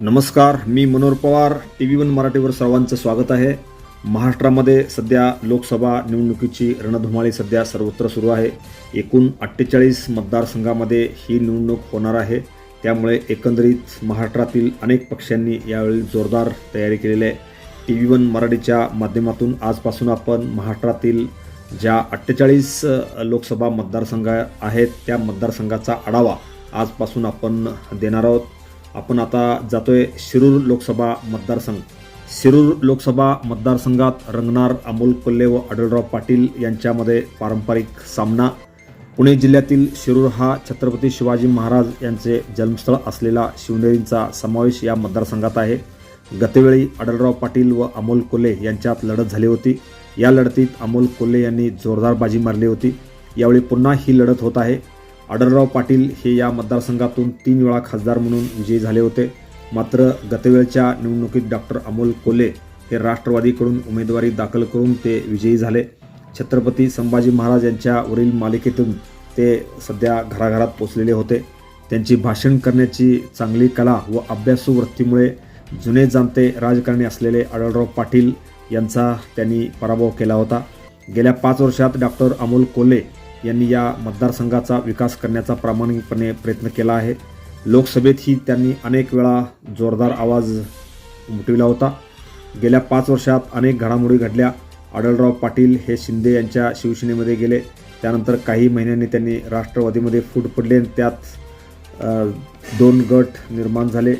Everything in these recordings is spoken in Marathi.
नमस्कार मी Manohar Pawar T V one मराठीवर सर्वांचं स्वागत आहे. महाराष्ट्रामध्ये सध्या लोकसभा निवडणुकीची रणधुमाळी सध्या सर्वत्र सुरू आहे. एकूण अठ्ठेचाळीस मतदारसंघामध्ये ही निवडणूक होणार आहे. त्यामुळे एकंदरीत महाराष्ट्रातील अनेक पक्षांनी यावेळी जोरदार तयारी केलेली आहे. टी व्ही वन मराठीच्या माध्यमातून आजपासून आपण महाराष्ट्रातील ज्या अठ्ठेचाळीस लोकसभा मतदारसंघ आहेत त्या मतदारसंघाचा आढावा आजपासून आपण देणार आहोत. आपण आता जातोय शिरूर लोकसभा मतदारसंघ. शिरूर लोकसभा मतदारसंघात रंगणार अमोल कोल्हे व आढळराव पाटील यांच्यामध्ये पारंपरिक सामना. पुणे जिल्ह्यातील शिरूर हा छत्रपती शिवाजी महाराज यांचे जन्मस्थळ असलेला शिवनेरींचा समावेश या मतदारसंघात आहे. गतवेळी आढळराव पाटील व अमोल कोल्हे यांच्यात लढत झाली होती. या लढतीत अमोल कोल्हे यांनी जोरदार बाजी मारली होती. यावेळी पुन्हा ही लढत होत आहे. आढळराव पाटील हे या मतदारसंघातून तीन वेळा खासदार म्हणून विजयी झाले होते. मात्र गतवेळच्या निवडणुकीत डॉक्टर अमोल कोले हे राष्ट्रवादीकडून उमेदवारी दाखल करून ते विजयी झाले. छत्रपती संभाजी महाराज यांच्यावरील मालिकेतून ते सध्या घराघरात पोचलेले होते. त्यांची भाषण करण्याची चांगली कला व अभ्यासू वृत्तीमुळे जुने जाणते राजकारणी असलेले आढळराव पाटील यांचा त्यांनी पराभव केला होता. गेल्या पाच वर्षात डॉक्टर अमोल कोल्हे यांनी या मतदारसंघाचा विकास करण्याचा प्रामाणिकपणे प्रयत्न केला आहे. लोकसभेतही त्यांनी अनेक वेळा जोरदार आवाज उमटविला होता. गेल्या पाच वर्षात अनेक घडामोडी घडल्या. आढळराव पाटील हे शिंदे यांच्या शिवसेनेमध्ये गेले. त्यानंतर काही महिन्यांनी त्यांनी राष्ट्रवादीमध्ये फूट पडले आणि त्यात दोन गट निर्माण झाले.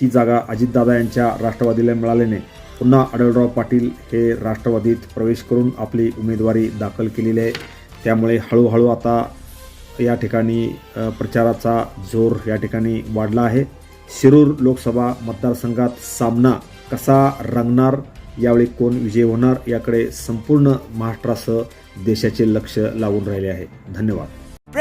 ही जागा अजितदादा यांच्या राष्ट्रवादीला मिळाल्याने पुन्हा आढळराव पाटील हे राष्ट्रवादीत प्रवेश करून आपली उमेदवारी दाखल केलेली आहे. त्यामुळे हळूहळू आता या ठिकाणी प्रचाराचा जोर या ठिकाणी वाढला आहे. शिरूर लोकसभा मतदारसंघात सामना कसा रंगणार यावेळी कोण विजय होणार याकडे संपूर्ण महाराष्ट्रासह देशाचे लक्ष लागून राहिले आहे. धन्यवाद.